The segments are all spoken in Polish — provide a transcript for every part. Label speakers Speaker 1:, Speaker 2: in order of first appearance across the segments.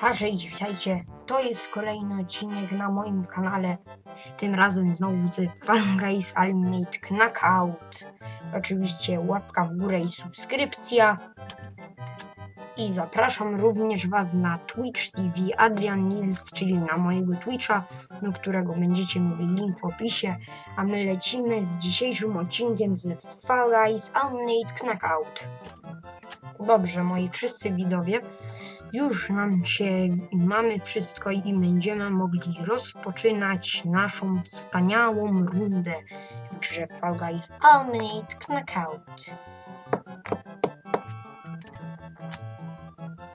Speaker 1: Hej, witajcie. To jest kolejny odcinek na moim kanale. Tym razem znowu z Fall Guys Ultimate Knockout. Oczywiście łapka w górę i subskrypcja. I zapraszam również Was na Twitch TV Adrian Nils, czyli na mojego Twitcha, do którego będziecie mieli link w opisie. A my lecimy z dzisiejszym odcinkiem z Fall Guys Ultimate Knockout. Dobrze, moi wszyscy widowie. Już nam się mamy wszystko i będziemy mogli rozpoczynać naszą wspaniałą rundę w grze Fall Guys Ultimate Knockout.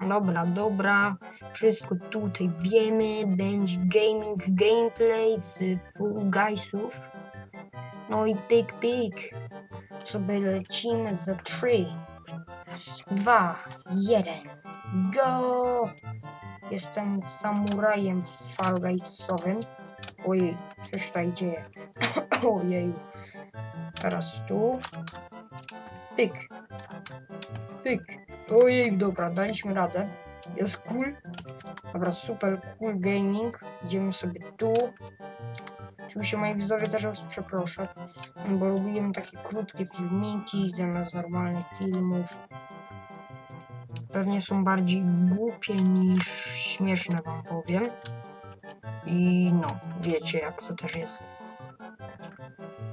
Speaker 1: Dobra, dobra, wszystko tutaj wiemy, będzie gaming gameplay z Full Guysów. No i pik pik, sobie lecimy za 3, 2, 1. Go! Jestem samurajem falgajsowym. Ojej, co się tutaj dzieje? Ojeju. Teraz tu. Pyk. Pyk. Ojej, dobra, daliśmy radę. Jest cool. Dobra, super cool gaming. Idziemy sobie tu. Oczywiście moi widzowie też was przeproszę, bo lubiłem takie krótkie filmiki zamiast normalnych filmów pewnie są bardziej głupie niż śmieszne, wam powiem. I no, wiecie jak to też jest.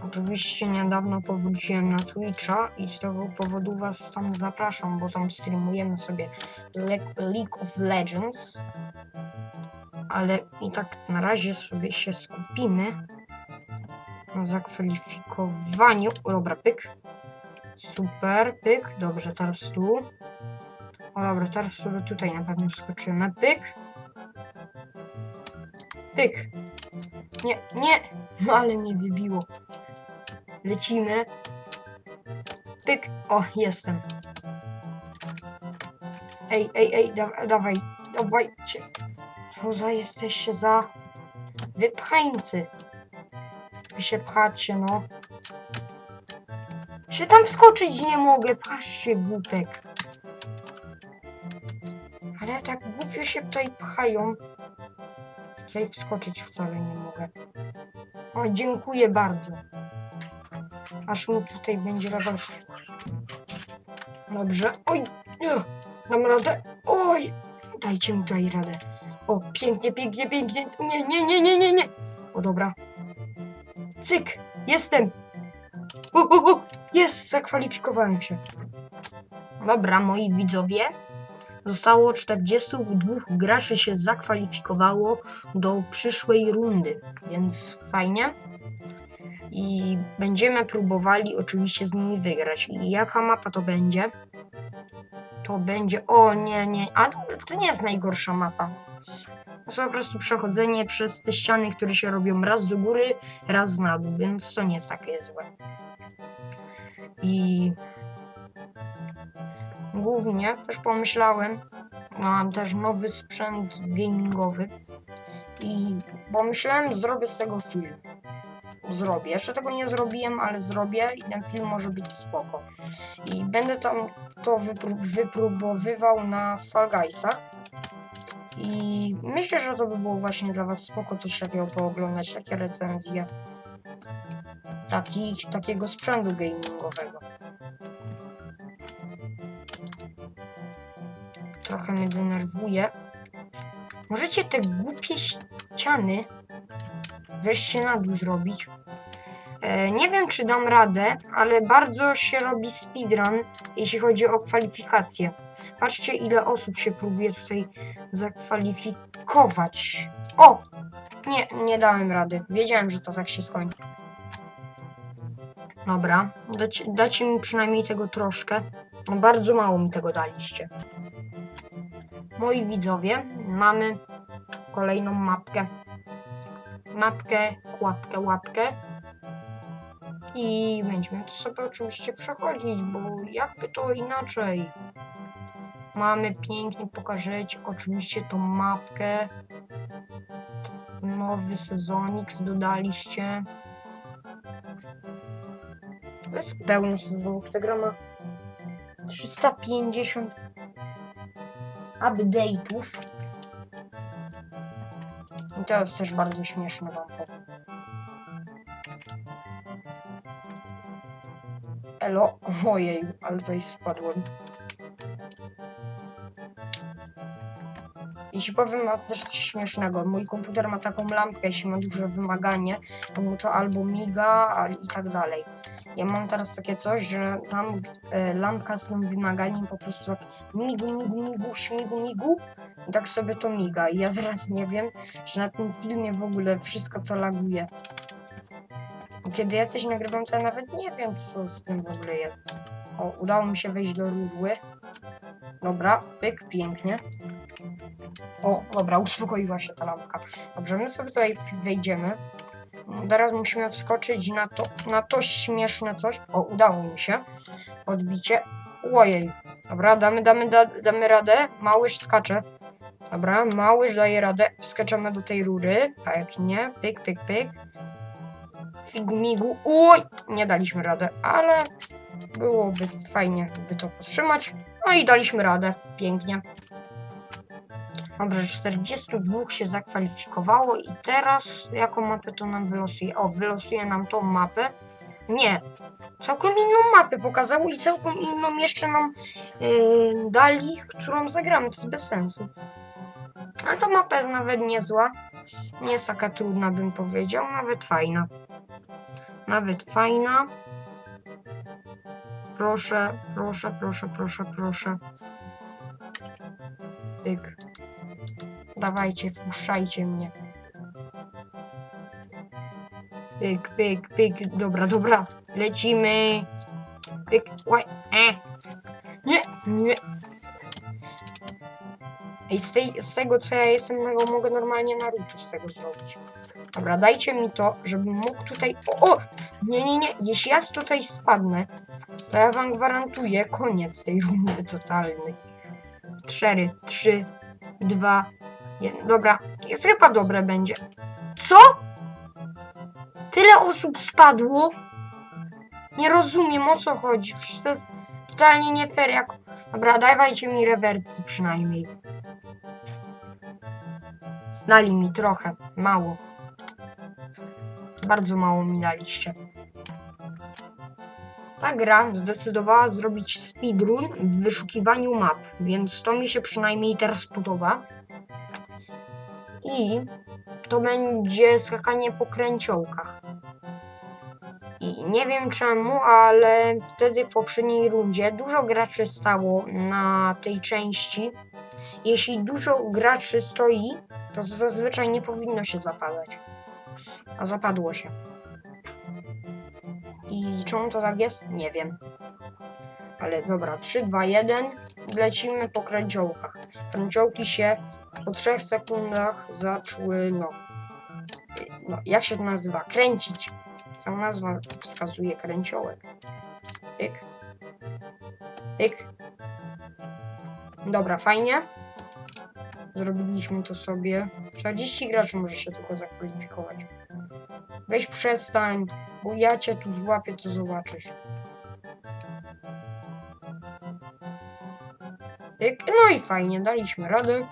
Speaker 1: Oczywiście niedawno powróciłem na Twitcha i z tego powodu was tam zapraszam, bo tam streamujemy sobie Le- League of Legends. Ale i tak na razie sobie się skupimy na zakwalifikowaniu. Dobra, pyk. Super, pyk. Dobrze, teraz tu. O dobra, teraz sobie tutaj na pewno skoczymy. Pyk. Pyk. Nie, nie. No ale mnie wybiło. Lecimy. Pyk. O, jestem. Ej, ej, ej, da, dawaj, dawajcie. Co za jesteście za wypchańcy. Wy się pchacie, no. Się tam wskoczyć nie mogę, patrzcie, głupek. Ale tak głupio się tutaj pchają. Tutaj wskoczyć wcale nie mogę. O, dziękuję bardzo. Aż mu tutaj będzie radość. Dobrze. Oj, dam radę. Oj, dajcie mi tutaj radę. O, pięknie, pięknie, pięknie. Nie, nie, nie, nie, nie, nie. O, dobra. Cyk, jestem. Jest, zakwalifikowałem się. Dobra, moi widzowie. Zostało 42 graczy się zakwalifikowało do przyszłej rundy, więc fajnie. I będziemy próbowali oczywiście z nimi wygrać. I jaka mapa to będzie? To będzie. O nie, nie. A to, nie jest najgorsza mapa. To jest po prostu przechodzenie przez te ściany, które się robią raz do góry, raz na dół, więc to nie jest takie złe. I głównie też pomyślałem, mam też nowy sprzęt gamingowy i pomyślałem, zrobię z tego film. Zrobię. Jeszcze tego nie zrobiłem, ale zrobię i ten film może być spoko. I będę tam to wypró- wypróbowywał na Fall Guysach. I myślę, że to by było właśnie dla Was spoko coś takiego pooglądać, takie recenzje takich, takiego sprzętu gamingowego. Trochę mnie denerwuje. Możecie te głupie ściany wreszcie na dół zrobić. E, nie wiem, czy dam radę, ale bardzo się robi speedrun, jeśli chodzi o kwalifikacje. Patrzcie, ile osób się próbuje tutaj zakwalifikować. O! Nie, nie dałem rady. Wiedziałem, że to tak się skończy. Dobra, dacie, dacie mi przynajmniej tego troszkę. No bardzo mało mi tego daliście moi widzowie, mamy kolejną mapkę. Mapkę, łapkę, łapkę. I będziemy to sobie oczywiście przechodzić, bo jakby to inaczej. Mamy pięknie pokazać oczywiście tą mapkę. Nowy sezonik dodaliście. To jest pełny sezon. Ta gra ma 350 update'ów. I to jest też bardzo śmieszne wam powiem. Elo, ojej, ale tutaj spadłem. Jeśli powiem ma też coś śmiesznego, mój komputer ma taką lampkę, jeśli ma duże wymaganie, to mu to albo miga, al- i tak dalej. Ja mam teraz takie coś, że tam e, lampka z tym wymaganiem po prostu tak migu, migu, migu, śmigu, migu i tak sobie to miga. I ja zaraz nie wiem, że na tym filmie w ogóle wszystko to laguje. Kiedy ja coś nagrywam, to ja nawet nie wiem, co z tym w ogóle jest. O, udało mi się wejść do rurły. Dobra, pyk, pięknie. O, dobra, uspokoiła się ta lampka. Dobrze, my sobie tutaj wejdziemy. Teraz musimy wskoczyć na to, na to śmieszne coś. O, udało mi się. Odbicie. Ojej. Dobra, damy, damy, da, damy radę. Małyż skacze. Dobra, małyż daje radę. Wskaczemy do tej rury. A jak nie, pyk, pyk, pyk. Figumigu. Oj, nie daliśmy radę, ale byłoby fajnie, by to podtrzymać. No i daliśmy radę. Pięknie. Dobrze, 42 się zakwalifikowało i teraz jaką mapę to nam wylosuje? O, wylosuje nam tą mapę. Nie, całkiem inną mapę pokazało i całkiem inną jeszcze nam yy, dali, którą zagramy. To jest bez sensu. Ale ta mapa jest nawet niezła. Nie jest taka trudna, bym powiedział. Nawet fajna. Nawet fajna. Proszę, proszę, proszę, proszę, proszę. Pyk. Dawajcie, wpuszczajcie mnie. Pyk, pyk, pyk. Dobra, dobra. Lecimy. Pyk, łaj. E. Nie, nie. Ej, z, tej, z tego co ja jestem, no, mogę normalnie Naruto z tego zrobić. Dobra, dajcie mi to, żebym mógł tutaj... O, o! Nie, nie, nie. Jeśli ja tutaj spadnę, to ja wam gwarantuję koniec tej rundy totalnej. 4, 3, 2, nie, dobra, jest chyba dobre będzie. Co? Tyle osób spadło? Nie rozumiem o co chodzi. Przecież to jest totalnie nie fair. Jak... Dobra, dawajcie mi rewersy przynajmniej. Dali mi trochę, mało. Bardzo mało mi daliście. Ta gra zdecydowała zrobić speedrun w wyszukiwaniu map, więc to mi się przynajmniej teraz podoba. I to będzie skakanie po kręciołkach. I nie wiem czemu, ale wtedy w poprzedniej rundzie dużo graczy stało na tej części. Jeśli dużo graczy stoi, to zazwyczaj nie powinno się zapadać. A zapadło się. I czemu to tak jest? Nie wiem. Ale dobra, 3, 2, 1. Lecimy po kręciołkach. Kręciołki się po 3 sekundach zaczły, no, no, jak się to nazywa? Kręcić. Sama nazwa wskazuje kręciołek. Pyk. Pyk. Dobra, fajnie. Zrobiliśmy to sobie. 40 graczy może się tylko zakwalifikować. Weź przestań, bo ja cię tu złapię, to zobaczysz. Pyk. No i fajnie, daliśmy radę.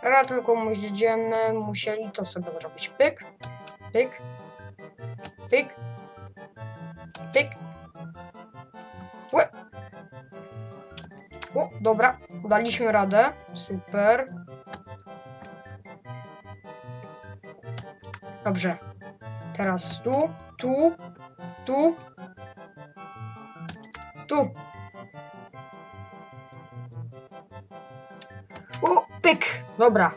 Speaker 1: Teraz tylko będziemy musieli to sobie zrobić. Pyk, pyk, pyk, pyk. O, dobra, daliśmy radę. Super. Dobrze. Teraz tu, tu, tu, tu. Dobra.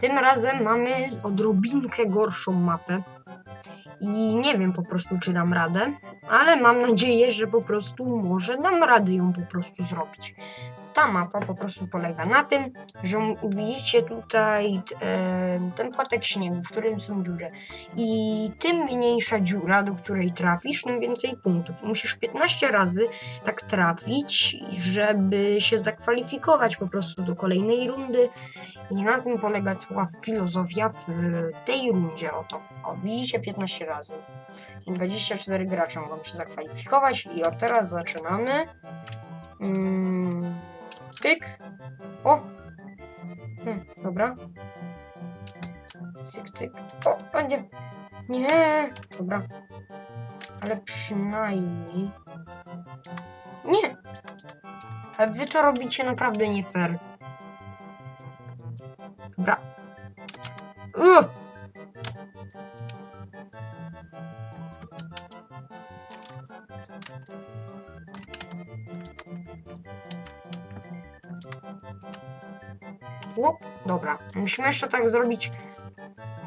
Speaker 1: Tym razem mamy odrobinkę gorszą mapę. I nie wiem po prostu, czy dam radę, ale mam nadzieję, że po prostu może dam radę ją po prostu zrobić. Ta mapa po prostu polega na tym, że widzicie tutaj e, ten płatek śniegu, w którym są dziury. I tym mniejsza dziura, do której trafisz, tym więcej punktów. Musisz 15 razy tak trafić, żeby się zakwalifikować po prostu do kolejnej rundy. I na tym polega cała filozofia w tej rundzie. Oto. O, widzicie 15 razy. I 24 gracze mogą się zakwalifikować. I od teraz zaczynamy. Mm, pyk. O! Hmm, dobra. Cyk, cyk. O, o nie. Nie. Dobra. Ale przynajmniej... Nie. Ale wy to robicie naprawdę nie fair. Łup. Dobra. Musimy jeszcze tak zrobić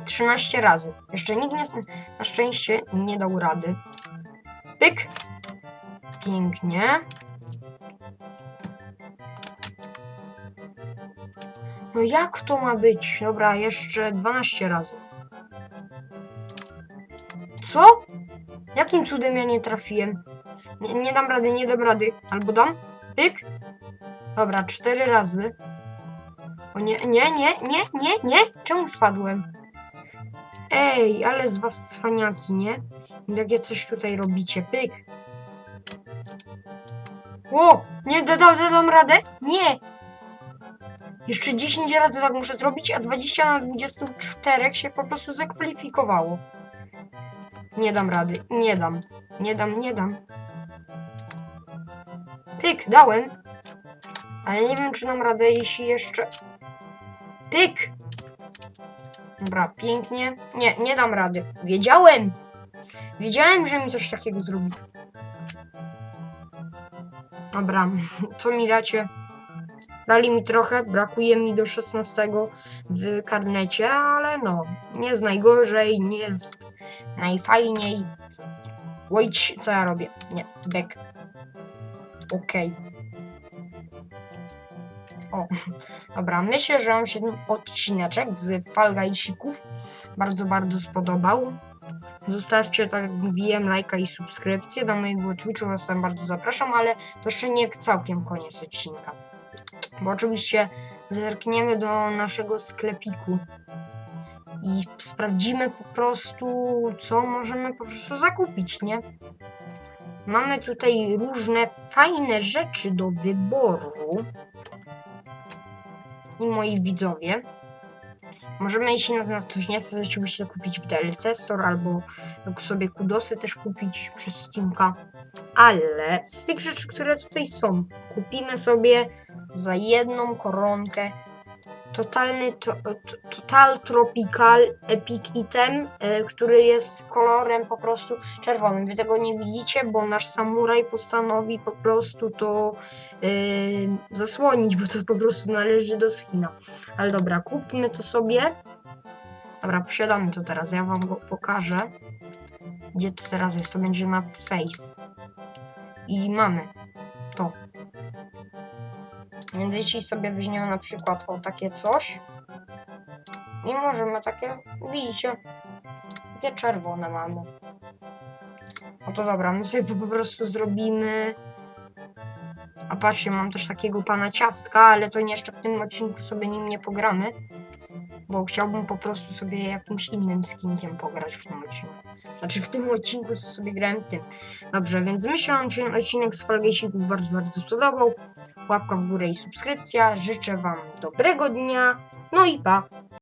Speaker 1: 13 razy. Jeszcze nikt nie, na szczęście nie dał rady. Pyk. Pięknie. No jak to ma być? Dobra, jeszcze 12 razy. Co? Jakim cudem ja nie trafiłem? Nie, nie dam rady, nie dam rady. Albo dam? Pyk. Dobra, 4 razy. O nie, nie, nie, nie, nie, nie. Czemu spadłem? Ej, ale z was cwaniaki, nie? Jakie coś tutaj robicie. Pyk. O! Nie dodam, dodam radę? Nie! Jeszcze 10 razy tak muszę zrobić, a 20 na 24 się po prostu zakwalifikowało. Nie dam rady, nie dam, nie dam, nie dam. Pyk, dałem. Ale nie wiem, czy dam radę, jeśli jeszcze... Pyk! Dobra, pięknie. Nie, nie dam rady. Wiedziałem! Wiedziałem, że mi coś takiego zrobi. Dobra, co mi dacie? Dali mi trochę, brakuje mi do 16 w karnecie, ale no, nie jest najgorzej, nie jest najfajniej. Wait, co ja robię? Nie, back. Okej. O, dobra, myślę, że on się ten odcineczek z Falgajsików bardzo, bardzo spodobał. Zostawcie, tak jak mówiłem, lajka i subskrypcję do mojego Twitcha, was tam bardzo zapraszam, ale to jeszcze nie całkiem koniec odcinka. Bo oczywiście zerkniemy do naszego sklepiku i sprawdzimy po prostu, co możemy po prostu zakupić, nie? Mamy tutaj różne fajne rzeczy do wyboru. I moi widzowie. Możemy, jeśli nas na coś nie chce, oczywiście kupić w DLC Store albo sobie kudosy też kupić przez Steamka. Ale z tych rzeczy, które tutaj są, kupimy sobie za jedną koronkę totalny to, to, Total Tropical Epic Item, e, który jest kolorem po prostu czerwonym. Wy tego nie widzicie, bo nasz samuraj postanowi po prostu to e, zasłonić, bo to po prostu należy do skina. Ale dobra, kupmy to sobie. Dobra, posiadamy to teraz, ja wam go pokażę. Gdzie to teraz jest? To będzie na face. I mamy to. Więc jeśli sobie weźmiemy na przykład o takie coś i możemy takie, widzicie, takie czerwone mamy. No to dobra, my sobie po prostu zrobimy. A patrzcie, mam też takiego pana ciastka, ale to nie jeszcze w tym odcinku sobie nim nie pogramy. Bo chciałbym po prostu sobie jakimś innym skinkiem pograć w tym odcinku. Znaczy w tym odcinku, sobie grałem tym. Dobrze, więc myślę, że odcinek z Falgejsików bardzo, bardzo spodobał. Łapka w górę i subskrypcja. Życzę Wam dobrego dnia. No i pa!